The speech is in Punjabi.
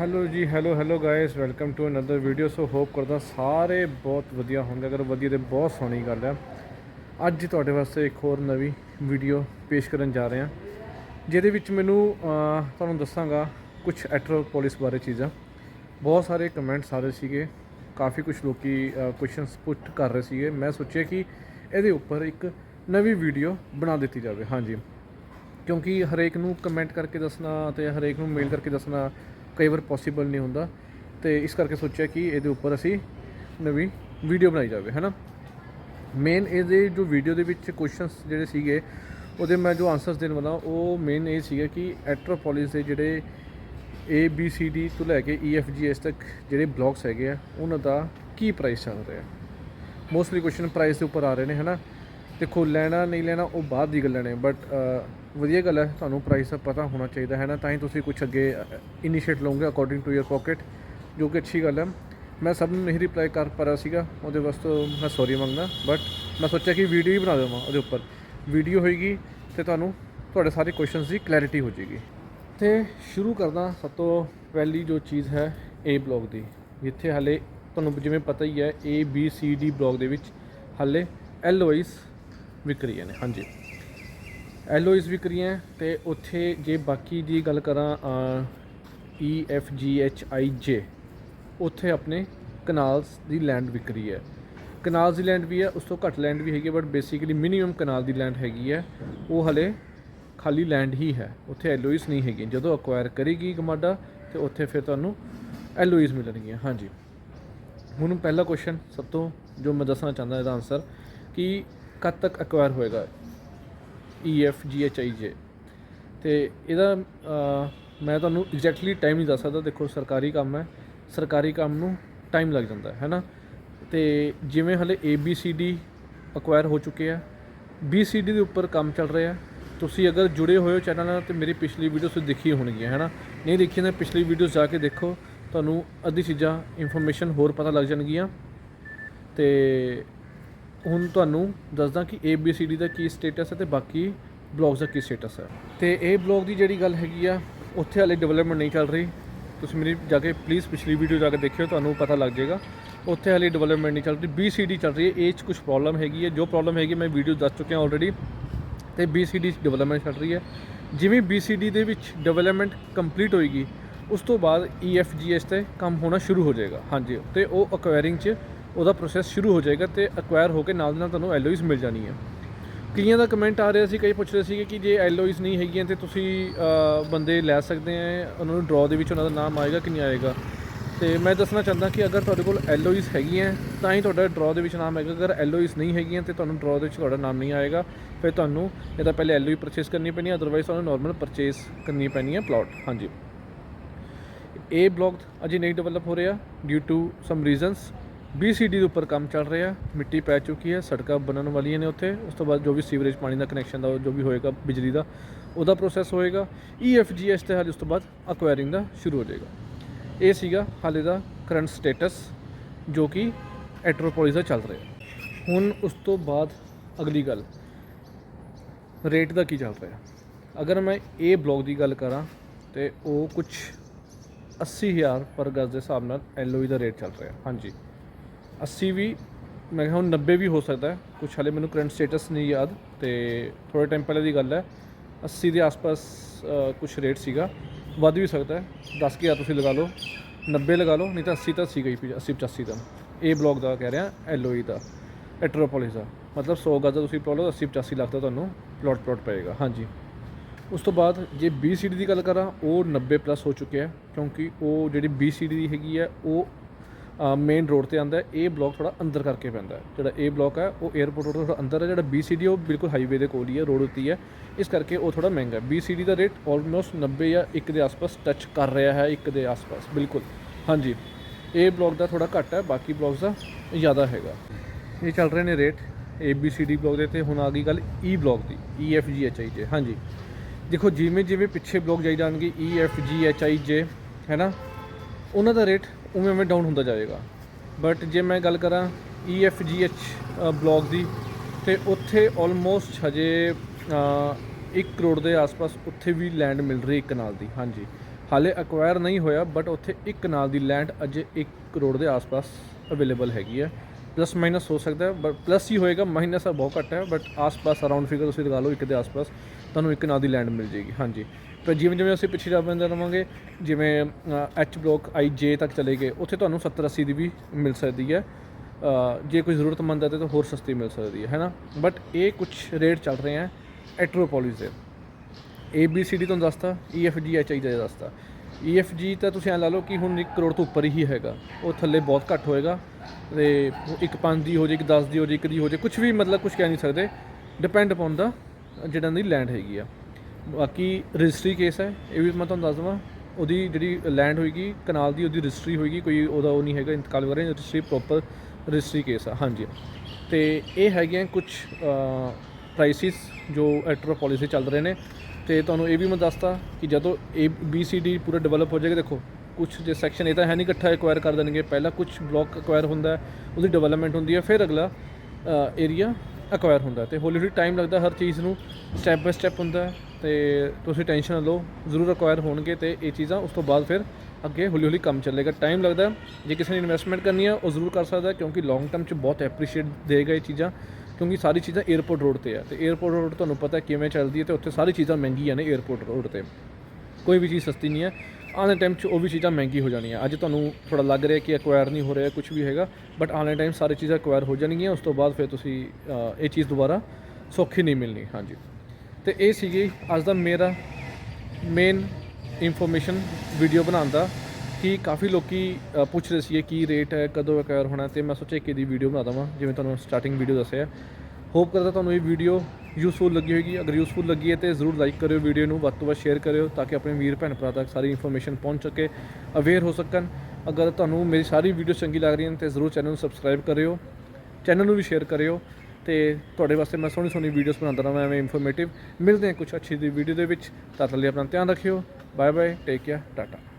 ਹੈਲੋ ਜੀ, hello hello guys welcome to another video so hope ਕਰਦਾ ਸਾਰੇ ਬਹੁਤ ਵਧੀਆ ਹੋਣਗੇ। ਅਗਰ ਵਧੀਆ ਤੇ ਬਹੁਤ ਸੋਹਣੀ ਗੱਲ ਹੈ। ਅੱਜ ਤੁਹਾਡੇ ਵਾਸਤੇ ਇੱਕ ਹੋਰ ਨਵੀਂ ਵੀਡੀਓ ਪੇਸ਼ ਕਰਨ ਜਾ ਰਹੇ ਹਾਂ, ਜਿਹਦੇ ਵਿੱਚ ਮੈਨੂੰ ਤੁਹਾਨੂੰ ਦੱਸਾਂਗਾ ਕੁਝ ਐਟਰੋਪੋਲਿਸ ਬਾਰੇ ਚੀਜ਼ਾਂ। ਬਹੁਤ ਸਾਰੇ ਕਮੈਂਟਸ ਆ ਰਹੇ ਸੀਗੇ। ਕਾਫੀ ਕੁਝ ਲੋਕੀ ਕੁਐਸਚਨਸ ਪੁੱਟ ਕਰ ਰਹੇ ਸੀਗੇ। ਮੈਂ ਸੋਚਿਆ ਕਿ ਇਹਦੇ ਉੱਪਰ ਇੱਕ ਨਵੀਂ ਵੀਡੀਓ ਬਣਾ ਦਿੱਤੀ ਜਾਵੇ। ਹਾਂਜੀ। ਕਿਉਂਕਿ ਹਰੇਕ ਨੂੰ ਕਮੈਂਟ ਕਰਕੇ ਦੱਸਣਾ ਤੇ ਹਰੇਕ ਨੂੰ ਮੇਲ ਕਰਕੇ ਦੱਸਣਾ ਕਈ ਵਾਰ ਪੋਸੀਬਲ ਨਹੀਂ ਹੁੰਦਾ ਤੇ ਇਸ ਕਰਕੇ ਸੋਚਿਆ ਕਿ ਇਹਦੇ ਉੱਪਰ ਅਸੀਂ ਨਵੀਂ ਵੀਡੀਓ ਬਣਾਈ ਜਾਵੇ, ਹੈਨਾ? ਮੇਨ ਇਹਦੇ ਜੋ ਵੀਡੀਓ ਦੇ ਵਿੱਚ ਕੁਐਸਚਨਸ ਜਿਹੜੇ ਸੀਗੇ, ਉਹਦੇ ਮੈਂ ਜੋ ਆਨਸਰਸ ਦੇਣ ਵਾਲਾ, ਉਹ ਮੇਨ ਇਹ ਸੀਗਾ ਕਿ ਐਟਰੋਪੋਲਿਸ ਦੇ ਜਿਹੜੇ A, B, C, D ਤੋਂ ਲੈ ਕੇ E F, G H ਤੱਕ ਜਿਹੜੇ ਬਲੌਗਸ ਹੈਗੇ ਆ, ਉਹਨਾਂ ਦਾ ਕੀ ਪ੍ਰਾਈਸ ਚੱਲ ਰਿਹਾ? ਮੋਸਟਲੀ ਕੁਐਸਚਨ ਪ੍ਰਾਈਸ ਦੇ ਉੱਪਰ ਆ ਰਹੇ ਨੇ, ਹਨਾ? ਦੇਖੋ, ਲੈਣਾ, ਨਹੀਂ ਲੈਣਾ, ਉਹ ਬਾਅਦ ਦੀ ਗੱਲਾਂ ਨੇ ਬਟ ਵਧੀਆ ਗੱਲ ਹੈ, ਤੁਹਾਨੂੰ ਪ੍ਰਾਈਸ ਦਾ ਪਤਾ ਹੋਣਾ ਚਾਹੀਦਾ ਹੈ ਨਾ, ਤਾਂ ਹੀ ਤੁਸੀਂ ਕੁਝ ਅੱਗੇ ਇਨੀਸ਼ੀਏਟ ਲਓਗੇ ਅਕੋਰਡਿੰਗ ਟੂ ਯਰ ਪਾਕਟ ਜੋ ਕਿ ਅੱਛੀ ਗੱਲ ਹੈ। ਮੈਂ ਸਭ ਨੂੰ ਨਹੀਂ ਰਿਪਲਾਈ ਕਰ ਪਾ ਰਿਹਾ ਸੀਗਾ, ਉਹਦੇ ਵਾਸਤੇ ਮੈਂ ਸੌਰੀ ਮੰਗਦਾ ਬਟ ਮੈਂ ਸੋਚਿਆ ਕਿ ਵੀਡੀਓ ਹੀ ਬਣਾ ਦੇਵਾਂ ਉਹਦੇ ਉੱਪਰ। ਵੀਡੀਓ ਹੋਏਗੀ ਤੇ ਤੁਹਾਨੂੰ, ਤੁਹਾਡੇ ਸਾਰੇ ਕੁਐਸਚਨਸ ਦੀ ਕਲੈਰਿਟੀ ਹੋ ਜਾਏਗੀ। ਤੇ ਸ਼ੁਰੂ ਕਰਦਾ ਸਭ ਤੋਂ ਪਹਿਲੀ ਜੋ ਚੀਜ਼ ਹੈ ਏ ਬਲੌਗ ਦੀ। ਜਿੱਥੇ ਹਾਲੇ ਤੁਹਾਨੂੰ ਜਿਵੇਂ ਪਤਾ ਹੀ ਹੈ A B C D block ਦੇ ਵਿੱਚ ਹਾਲੇ ਵਾਈਜ਼ ਵਿਕ ਰਹੀਆਂ ਨੇ, ਹਾਂਜੀ। LOIs ਵਿਕ ਰਹੀਆਂ ਤੇ ਉੱਥੇ ਜੇ ਬਾਕੀ ਦੀ ਗੱਲ ਕਰਾਂ ਈ F ਜੀ H ਆਈ ਜੇ ਉੱਥੇ ਆਪਣੇ ਕਨਾਲਸ ਦੀ ਲੈਂਡ ਵਿਕ ਰਹੀ ਹੈ। ਕਨਾਲਸ ਦੀ ਲੈਂਡ ਵੀ ਹੈ, ਉਸ ਤੋਂ ਘੱਟ ਲੈਂਡ ਵੀ ਹੈਗੀ ਹੈ ਬਟ ਬੇਸਿਕਲੀ ਮਿਨੀਮਮ ਕਨਾਲ ਦੀ ਲੈਂਡ ਹੈਗੀ ਹੈ, ਉਹ ਹਲੇ ਖਾਲੀ ਲੈਂਡ ਹੀ ਹੈ, ਉੱਥੇ ਐਲੋਇਸ ਨਹੀਂ ਹੈਗੀ ਜਦੋਂ ਅਕਵਾਇਰ ਕਰੇਗੀ ਗਮਾਡਾ ਤੇ ਉੱਥੇ ਫਿਰ ਤੁਹਾਨੂੰ ਐਲੋਇਸ ਮਿਲਣਗੀਆਂ, ਹਾਂਜੀ। ਹੁਣ ਪਹਿਲਾ ਕੁਐਸਚਨ ਸਭ ਤੋਂ ਜੋ ਮੈਂ ਦੱਸਣਾ ਚਾਹੁੰਦਾ ਇਹਦਾ ਆਨਸਰ ਕਿ ਕਦ ਤੱਕ ਅਕਵਾਇਰ ਹੋਏਗਾ? ਈ F ਜੀ H I J ਤੇ ਇਹਦਾ ਮੈਂ ਤੁਹਾਨੂੰ ਐਗਜ਼ੈਕਟਲੀ ਟਾਈਮ ਨਹੀਂ ਦੱਸ ਸਕਦਾ। ਦੇਖੋ, ਸਰਕਾਰੀ ਕੰਮ ਹੈ। ਸਰਕਾਰੀ ਕੰਮ ਨੂੰ ਟਾਈਮ ਲੱਗ ਜਾਂਦਾ, ਹੈ ਨਾ? ਤੇ ਜਿਵੇਂ ਹਲੇ A B C D acquire ਹੋ ਚੁੱਕੇ ਆ। ਬੀ ਸੀ ਡੀ ਦੇ ਉੱਪਰ ਕੰਮ ਚੱਲ ਰਿਹਾ। ਤੁਸੀਂ ਅਗਰ ਜੁੜੇ ਹੋਏ ਹੋ ਚੈਨਲ ਨਾਲ, ਤੇ ਮੇਰੀ ਪਿਛਲੀ ਵੀਡੀਓਸ ਦੇਖੀ ਹੋਣਗੀਆਂ, ਹੈ ਨਾ? ਨਹੀਂ ਦੇਖੀ ਤਾਂ ਪਿਛਲੀ ਵੀਡੀਓਸ ਜਾ ਕੇ ਦੇਖੋ। ਤੁਹਾਨੂੰ ਅੱਧੀ ਚੀਜ਼ਾਂ ਇਨਫੋਰਮੇਸ਼ਨ ਹੋਰ ਪਤਾ ਲੱਗ ਜਾਣਗੀਆਂ। ਤੇ ਹੁਣ ਤੁਹਾਨੂੰ ਦੱਸਦਾ ਕਿ ABCD ਦਾ ਕੀ ਸਟੇਟਸ ਹੈ ਤੇ ਬਾਕੀ ਬਲੌਗਸ ਦਾ ਕੀ ਸਟੇਟਸ ਹੈ। ਤੇ ਇਹ ਬਲੌਗ ਦੀ ਜਿਹੜੀ ਗੱਲ ਹੈਗੀ ਆ, ਉੱਥੇ ਹਾਲੇ ਡਿਵੈਲਪਮੈਂਟ ਨਹੀਂ ਚੱਲ ਰਹੀ। ਤੁਸੀਂ ਮੇਰੀ ਜਾ ਕੇ ਪਲੀਜ਼ ਪਿਛਲੀ ਵੀਡੀਓ ਜਾ ਕੇ ਦੇਖਿਓ, ਤੁਹਾਨੂੰ ਪਤਾ ਲੱਗ ਜਾਏਗਾ। ਉੱਥੇ ਹਾਲੇ ਡਿਵੈਲਪਮੈਂਟ ਨਹੀਂ ਚੱਲ ਰਹੀ। BCD ਚੱਲ ਰਹੀ ਹੈ। ਇਹ 'ਚ ਕੁਝ ਪ੍ਰੋਬਲਮ ਹੈਗੀ ਹੈ। ਜੋ ਪ੍ਰੋਬਲਮ ਹੈਗੀ, ਮੈਂ ਵੀਡੀਓ ਦੱਸ ਚੁੱਕਿਆ ਆਲਰੇਡੀ ਤੇ BCD 'ਚ ਡਿਵੈਲਪਮੈਂਟ ਚੱਲ ਰਹੀ ਹੈ। ਜਿਵੇਂ BCD ਦੇ ਵਿੱਚ ਡਿਵੈਲਪਮੈਂਟ ਕੰਪਲੀਟ ਹੋਏਗੀ, ਉਸ ਤੋਂ ਬਾਅਦ E EFGH ਤੇ ਕੰਮ ਹੋਣਾ ਸ਼ੁਰੂ ਹੋ ਜਾਏਗਾ। ਹਾਂਜੀ। ਤੇ ਉਹ ਅਕਵਾਇਰਿੰਗ 'ਚ ਉਹਦਾ ਪ੍ਰੋਸੈਸ ਸ਼ੁਰੂ ਹੋ ਜਾਏਗਾ ਤੇ ਅਕਵਾਇਰ ਹੋ ਕੇ ਨਾਲ ਦੀ ਨਾਲ ਤੁਹਾਨੂੰ ਐਲੋਇਸ ਮਿਲ ਜਾਣੀ ਹੈ। ਕਈਆਂ ਦਾ ਕਮੈਂਟ ਆ ਰਿਹਾ ਸੀ, ਕਈ ਪੁੱਛ ਰਹੇ ਸੀਗੇ ਕਿ ਜੇ ਐਲੋਇਸ ਨਹੀਂ ਹੈਗੀਆਂ ਤੇ ਤੁਸੀਂ ਬੰਦੇ ਲੈ ਸਕਦੇ ਆ ਉਹਨਾਂ ਨੂੰ ਡਰਾਅ ਦੇ ਵਿੱਚ ਉਹਨਾਂ ਦਾ ਨਾਮ ਆਏਗਾ ਕਿ ਨਹੀਂ ਆਏਗਾ। ਤੇ ਮੈਂ ਦੱਸਣਾ ਚਾਹੁੰਦਾ ਕਿ ਅਗਰ ਤੁਹਾਡੇ ਕੋਲ ਐਲੋਇਸ ਹੈਗੀਆਂ, ਤਾਂ ਹੀ ਤੁਹਾਡਾ ਡਰਾਅ ਦੇ ਵਿੱਚ ਨਾਮ ਆਏਗਾ। ਅਗਰ ਐਲੋਇਸ ਨਹੀਂ ਹੈਗੀਆਂ ਤੇ ਤੁਹਾਨੂੰ ਡਰਾਅ ਦੇ ਵਿੱਚ ਤੁਹਾਡਾ ਨਾਮ ਨਹੀਂ ਆਏਗਾ, ਫਿਰ ਤੁਹਾਨੂੰ ਇਹ ਤਾਂ ਪਹਿਲੇ ਐਲੋਈ ਪਰਚੇਸ ਕਰਨੀ ਪੈਣੀ ਹੈ ਅਦਰਵਾਈਜ਼ ਤੁਹਾਨੂੰ ਨਾਰਮਲ ਪਰਚੇਸ ਕਰਨੀ ਪੈਣੀ ਹੈ ਪਲਾਟ ਹਾਂਜੀ। ਇਹ ਬਲੌਕ ਅਜੇ ਨਹੀਂ ਡਿਵੈਲਪ ਹੋ ਰਿਹਾ due to some reasons BCD ਦੇ ਉੱਪਰ ਕੰਮ ਚੱਲ ਰਿਹਾ, ਮਿੱਟੀ ਪੈ ਚੁੱਕੀ ਹੈ, ਸੜਕਾਂ ਬਣਨ ਵਾਲੀਆਂ ਨੇ ਉੱਥੇ, ਉਸ ਤੋਂ ਬਾਅਦ ਜੋ ਵੀ ਸੀਵਰੇਜ ਪਾਣੀ ਦਾ ਕਨੈਕਸ਼ਨ ਦਾ, ਜੋ ਵੀ ਹੋਏਗਾ ਬਿਜਲੀ ਦਾ, ਉਹਦਾ ਪ੍ਰੋਸੈਸ ਹੋਏਗਾ। E EFGH ਤੇ ਹਾਲੇ ਉਸ ਤੋਂ ਬਾਅਦ ਅਕਵਾਇਰਿੰਗ ਦਾ ਸ਼ੁਰੂ ਹੋ ਜਾਏਗਾ। ਇਹ ਸੀਗਾ ਹਾਲੇ ਦਾ ਕਰੰਟ ਸਟੇਟਸ ਜੋ ਕਿ ਐਟਰੋਪੋਲਿਸ ਦਾ ਚੱਲ ਰਿਹਾ। ਹੁਣ ਉਸ ਤੋਂ ਬਾਅਦ ਅਗਲੀ ਗੱਲ ਰੇਟ ਦਾ ਕੀ ਚੱਲ ਰਿਹਾ? ਅਗਰ ਮੈਂ ਇਹ ਬਲੌਗ ਦੀ ਗੱਲ ਕਰਾਂ, ਤੇ ਉਹ ਕੁਝ 80000 ਪਰ ਗਜ਼ ਦੇ ਹਿਸਾਬ ਨਾਲ ਐਲਓਈ ਦਾ ਰੇਟ ਚੱਲ ਰਿਹਾ। ਹਾਂਜੀ। 80 ਵੀ, ਮੈਂ ਕਿਹਾ ਹੁਣ 90 ਵੀ ਹੋ ਸਕਦਾ ਕੁਝ ਹਾਲੇ ਮੈਨੂੰ ਕਰੰਟ ਸਟੇਟਸ ਨਹੀਂ ਯਾਦ ਤੇ ਥੋੜੇ ਟਾਈਮ ਪਹਿਲੇ ਦੀ ਗੱਲ ਹੈ। 80 ਦੇ ਆਸ-ਪਾਸ ਕੁਝ ਰੇਟ ਸੀਗਾ। ਵੱਧ ਵੀ ਸਕਦਾ ਹੈ। 10000 ਤੁਸੀਂ ਲਗਾ ਲਓ। 90 ਲਗਾ ਲਓ, ਨਹੀਂ ਤਾਂ 80 ਤਾਂ ਸੀਗਾ ਹੀ 80 85 ਦਾ ਇਹ ਬਲੌਗ ਦਾ ਕਹਿ ਰਿਹਾ ਐਲਓਈ ਦਾ ਐਟਰੋਪੋਲਿਸ ਦਾ। ਮਤਲਬ 100 ਗਜ਼ ਦਾ ਤੁਸੀਂ ਪਲਾਟ ਲਓ 80 85 ਲੱਖ ਦਾ ਤੁਹਾਨੂੰ ਪਲਾਟ ਪਲਾਟ ਪਏਗਾ। ਹਾਂਜੀ। ਉਸ ਤੋਂ ਬਾਅਦ ਜੇ ਬੀ BCD ਦੀ ਗੱਲ ਕਰਾਂ, ਉਹ 90 ਪਲੱਸ ਹੋ ਚੁੱਕਿਆ ਹੈ। ਕਿਉਂਕਿ ਉਹ ਜਿਹੜੀ ਬੀ BCD ਦੀ ਹੈਗੀ ਹੈ, ਉਹ ਮੇਨ ਰੋਡ ਤੇ ਆਂਦਾ ਇਹ ਬਲੌਕ ਥੋੜਾ ਅੰਦਰ ਕਰਕੇ ਪੈਂਦਾ ਜਿਹੜਾ ਇਹ ਬਲੌਕ ਹੈ, ਉਹ 에어ਪੋਰਟ ਰੋਡ ਤੋਂ ਥੋੜਾ ਅੰਦਰ ਹੈ। ਜਿਹੜਾ BCD ਉਹ ਬਿਲਕੁਲ ਹਾਈਵੇ ਦੇ ਕੋਲ ਹੀ ਹੈ ਰੋਡ ਉੱਤੇ ਹੈ ਇਸ ਕਰਕੇ ਉਹ ਥੋੜਾ ਮਹਿੰਗਾ ਹੈ। BCD ਦਾ ਰੇਟ ਆਲਮੋਸਟ 90 ਜਾਂ 1 ਦੇ ਆਸ-ਪਾਸ ਟੱਚ ਕਰ ਰਿਹਾ ਹੈ 1 ਦੇ ਆਸ-ਪਾਸ। ਬਿਲਕੁਲ। ਹਾਂਜੀ। ਇਹ ਬਲੌਕ ਦਾ ਥੋੜਾ ਘੱਟ ਹੈ, ਬਾਕੀ ਬਲੌਕਸ ਦਾ ਜ਼ਿਆਦਾ ਹੈਗਾ। ਇਹ ਚੱਲ ਰਹੇ ਨੇ rate A B C D block ਦੇ ਤੇ ਹੁਣ ਆ ਗਈ ਗੱਲ e E block the E F G H I J ਹਾਂਜੀ। ਦੇਖੋ ਜਿਵੇਂ ਜਿਵੇਂ ਪਿੱਛੇ ਬਲੌਕ ਜਾਈ ਜਾਣਗੇ ਈ ਐੱਫ ਜੀ ਐੱਚ ਆਈ ਜੇ ਹੈ ਨਾ? ਉਹਨਾਂ ਦਾ ਰੇਟ ਉਵੇਂ ਉਵੇਂ ਡਾਊਨ ਹੁੰਦਾ ਜਾਵੇਗਾ। ਬਟ ਜੇ ਮੈਂ ਗੱਲ ਕਰਾਂ EFGH ਬਲੌਕ ਦੀ, ਤੇ ਉੱਥੇ ਆਲਮੋਸਟ ਹਜੇ 1 ਕਰੋੜ ਦੇ ਆਸ-ਪਾਸ ਉੱਥੇ ਵੀ ਲੈਂਡ ਮਿਲ ਰਹੀ ਇੱਕ ਨਾਲ ਦੀ, ਹਾਂਜੀ। ਹਾਲੇ ਅਕਵਾਇਰ ਨਹੀਂ ਹੋਇਆ ਬਟ ਉੱਥੇ ਇੱਕ ਨਾਲ ਦੀ ਲੈਂਡ ਅਜੇ 1 ਕਰੋੜ ਦੇ ਆਸ-ਪਾਸ ਅਵੇਲੇਬਲ ਹੈਗੀ ਹੈ। ਪਲੱਸ ਮਾਈਨਸ ਹੋ ਸਕਦਾ ਹੈ ਬਟ ਪਲੱਸ ਹੀ ਹੋਏਗਾ ਮਾਈਨਸ ਆ ਬਹੁਤ ਘੱਟ ਹੈ ਬਟ ਆਸ-ਪਾਸ ਅਰਾਊਂਡ ਫਿਗਰ ਤੁਸੀਂ ਲਗਾ ਲਓ, ਇੱਕ ਦੇ ਆਸ-ਪਾਸ ਤੁਹਾਨੂੰ ਇੱਕ ਨਾਂ ਦੀ ਲੈਂਡ ਮਿਲ ਜੇਗੀ ਹਾਂਜੀ। ਪਰ ਜਿਵੇਂ ਜਿਵੇਂ ਅਸੀਂ ਪਿੱਛੇ ਜਾਂਦੇ ਰਵਾਂਗੇ, ਜਿਵੇਂ ਐਚ ਬਲੋਕ ਆਈ ਜੇ ਤੱਕ ਚਲੇ ਗਏ, ਉੱਥੇ ਤੁਹਾਨੂੰ 70 80 ਦੀ ਵੀ ਮਿਲ ਸਕਦੀ ਹੈ। ਜੇ ਕੋਈ ਜ਼ਰੂਰਤਮੰਦ ਹੈ ਤਾਂ ਹੋਰ ਸਸਤੀ ਮਿਲ ਸਕਦੀ ਹੈ ਹੈ ਨਾ? ਬਟ ਇਹ ਕੁਝ ਰੇਟ ਚੱਲ ਰਹੇ ਹੈ ਐਟਰੋਪੋਲਿਸ ਦੇ। ਏ ਬੀ ਸੀ ਡੀ ਤੁਹਾਨੂੰ ਦੱਸਤਾ ਈ ਐਫ ਜੀ ਐਚ ਆਈ ਦਾ ਦੱਸਤਾ। ਈ ਐਫ ਜੀ ਤਾਂ ਤੁਸੀਂ ਐ ਲਾ ਲਓ ਕਿ ਹੁਣ 1 ਕਰੋੜ ਤੋਂ ਉੱਪਰ ਹੀ ਹੈਗਾ। ਉਹ ਥੱਲੇ ਬਹੁਤ ਘੱਟ ਹੋਏਗਾ ਤੇ ਇੱਕ 5 ਦੀ ਹੋ ਜੇ, ਇੱਕ 10 ਦੀ ਹੋ ਜੇ, ਇੱਕ ਦੀ ਹੋ ਜੇ ਕੁਝ ਵੀ ਮਤਲਬ ਕੁਝ ਕਹਿ ਨਹੀਂ ਸਕਦੇ। ਡਿਪੈਂਡ ਅਪਨ ਦਾ ਜਿਹੜਾ ਦੀ ਲੈਂਡ ਹੈਗੀ ਆ। ਬਾਕੀ ਰਜਿਸਟਰੀ ਕੇਸ ਹੈ, ਇਹ ਵੀ ਮੈਂ ਤੁਹਾਨੂੰ ਦੱਸ ਦਵਾਂ। ਉਹਦੀ ਜਿਹੜੀ ਲੈਂਡ ਹੋਏਗੀ ਕਨਾਲ ਦੀ ਉਹਦੀ ਰਜਿਸਟਰੀ ਹੋਏਗੀ, ਕੋਈ ਉਹਦਾ ਉਹ ਨਹੀਂ ਹੈਗਾ, ਇੰਤਕਾਲ ਵਗੈਰਾ ਰਜਿਸਟਰੀ ਪ੍ਰੋਪਰ ਰਜਿਸਟਰੀ ਕੇਸ ਆ। ਹਾਂਜੀ। ਤੇ ਇਹ ਹੈਗੀਆਂ ਕੁਝ ਪ੍ਰਾਈਸਿਸ ਜੋ ਐਟਰੋ ਪਾਲਿਸੀ ਚੱਲ ਰਹੇ ਨੇ। ਤੇ ਤੁਹਾਨੂੰ ਇਹ ਵੀ ਮੈਂ ਦੱਸਤਾ ਕਿ ਜਦੋਂ ਏ ਬੀ ਸੀ ਡੀ ਪੂਰਾ ਡਿਵੈਲਪ ਹੋ ਜਾਏਗਾ, ਦੇਖੋ ਕੁਝ ਜੇ ਸੈਕਸ਼ਨ ਇਹ ਤਾਂ ਹੈ ਨਹੀਂ ਇਕੱਠਾ ਐਕਵਾਇਰ ਕਰ ਦੇਣਗੇ। ਪਹਿਲਾਂ ਕੁਝ ਬਲਾਕ ਐਕਵਾਇਰ ਹੁੰਦਾ, ਉਹਦੀ ਡਿਵੈਲਪਮੈਂਟ ਹੁੰਦੀ ਹੈ, ਫਿਰ ਅਗਲਾ ਏਰੀਆ ਐਕਵਾਇਰ ਹੁੰਦਾ ਹੈ। ਤੇ ਹੌਲੀ ਹੌਲੀ ਟਾਈਮ ਲੱਗਦਾ ਹਰ ਚੀਜ਼ ਨੂੰ ਸਟੈਪ ਬਾਈ ਸਟੈਪ ਹੁੰਦਾ ਹੈ। ਤੇ ਤੁਸੀਂ ਟੈਨਸ਼ਨ ਨਾ ਲਓ, ਜ਼ਰੂਰ ਐਕਵਾਇਰ ਹੋਣਗੇ ਤੇ ਇਹ ਚੀਜ਼ਾਂ ਉਸ ਤੋਂ ਬਾਅਦ ਫਿਰ ਅੱਗੇ ਹੌਲੀ ਹੌਲੀ ਕੰਮ ਚੱਲੇਗਾ। ਟਾਈਮ ਲੱਗਦਾ, ਜੇ ਕਿਸੇ ਨੇ ਇਨਵੈਸਟਮੈਂਟ ਕਰਨੀ ਹੈ, ਉਹ ਜ਼ਰੂਰ ਕਰ ਸਕਦਾ ਕਿਉਂਕਿ ਲੌਂਗ ਟਰਮ 'ਚ ਬਹੁਤ ਐਪਰੀਸ਼ੀਏਟ ਦੇਗਾ ਇਹ ਚੀਜ਼ਾਂ। ਕਿਉਂਕਿ ਸਾਰੀ ਚੀਜ਼ਾਂ 에어ਪੋਰਟ ਰੋਡ ਤੇ ਆ ਤੇ 에어ਪੋਰਟ ਰੋਡ ਤੁਹਾਨੂੰ ਪਤਾ ਕਿਵੇਂ ਚੱਲਦੀ ਹੈ ਤੇ ਉੱਥੇ ਸਾਰੀ ਚੀਜ਼ਾਂ ਮਹਿੰਗੀਆਂ ਨੇ 에어ਪੋਰਟ ਰੋਡ ਤੇ। ਕੋਈ ਵੀ ਚੀਜ਼ ਸਸਤੀ ਨਹੀਂ ਹੈ। ਆਉਣ ਟਾਈਮ 'ਚ ਉਹ ਵੀ ਚੀਜ਼ਾਂ ਮਹਿੰਗੀ ਹੋ ਜਾਣੀਆਂ। ਅੱਜ ਤੁਹਾਨੂੰ ਥੋੜਾ ਲੱਗ ਰਿਹਾ ਕਿ ਐਕਵਾਇਰ ਨਹੀਂ ਹੋ ਰਿਹਾ ਕੁਝ ਵੀ ਹੈਗਾ ਬਟ ਆਉਣ ਟਾਈਮ ਸਾਰੀ ਚੀਜ਼ਾਂ ਐਕਵਾਇਰ ਹੋ ਜਾਣਗੀਆਂ। ਉਸ ਤੋਂ ਬਾਅਦ ਫਿਰ ਤੁਸੀਂ ਇਹ ਚੀਜ਼ ਦੁਬਾਰਾ ਸੌਖੀ ਨਹੀਂ ਮਿਲਣੀ। ਹਾਂਜੀ। ਤੇ ਇਹ ਸੀਗੀ ਅੱਜ ਦਾ ਮੇਰਾ ਮੇਨ ਇਨਫੋਰਮੇਸ਼ਨ ਵੀਡੀਓ ਬਣਾਉਣ ਦਾ। ਕਿ ਕਾਫੀ ਲੋਕੀ ਅ, ਪੁੱਛ ਰਹੇ ਸੀ ਕੀ ਰੇਟ ਹੈ ਕਦੋਂ ਐਕਵਾਇਰ ਹੋਣਾ ਤੇ ਮੈਂ ਸੋਚਿਆ ਇੱਕ ਇਹਦੀ ਵੀਡੀਓ ਬਣਾ ਦਵਾਂ ਜਿਵੇਂ ਤੁਹਾਨੂੰ ਸਟਾਰਟਿੰਗ ਵੀਡੀਓ ਦੱਸਿਆ। ਹੋਪ ਕਰਦਾ ਤੁਹਾਨੂੰ ਇਹ ਵੀਡੀਓ ਯੂਸਫੁਲ ਲੱਗੀ ਹੋਏਗੀ। ਅਗਰ ਯੂਸਫੁਲ ਲੱਗੀ ਹੈ ਤੇ ਜ਼ਰੂਰ ਲਾਈਕ ਕਰਿਓ ਵੀਡੀਓ ਨੂੰ ਵੱਧ ਤੋਂ ਵੱਧ ਸ਼ੇਅਰ ਕਰਿਓ ਤਾਂ ਕਿ ਆਪਣੇ ਵੀਰ ਭੈਣ ਭਰਾ ਤੱਕ ਸਾਰੀ ਇਨਫੋਰਮੇਸ਼ਨ ਪਹੁੰਚ ਸਕੇ ਅਵੇਅਰ ਹੋ ਸਕਣ। ਅਗਰ ਤੁਹਾਨੂੰ ਮੇਰੀ ਸਾਰੀ ਵੀਡੀਓ ਚੰਗੀ ਲੱਗ ਰਹੀਆਂ ਤੇ ਜ਼ਰੂਰ ਚੈਨਲ ਨੂੰ ਸਬਸਕ੍ਰਾਈਬ ਕਰਿਓ। ਚੈਨਲ ਨੂੰ ਵੀ ਸ਼ੇਅਰ ਕਰਿਓ ਤੇ ਤੁਹਾਡੇ ਵਾਸਤੇ ਮੈਂ ਸੋਹਣੀ ਸੋਹਣੀ ਵੀਡੀਓਜ਼ ਬਣਾਉਂਦਾ ਰਹਾਂ ਐਵੇਂ ਇਨਫੋਰਮੇਟਿਵ ਮਿਲਦੇ ਹਾਂ ਕੁਝ ਅੱਛੀ ਦੀ ਵੀਡੀਓ ਦੇ ਵਿੱਚ। ਤਦ ਲਈ ਆਪਣਾ ਧਿਆਨ ਰੱਖਿਓ। Bye bye take care tata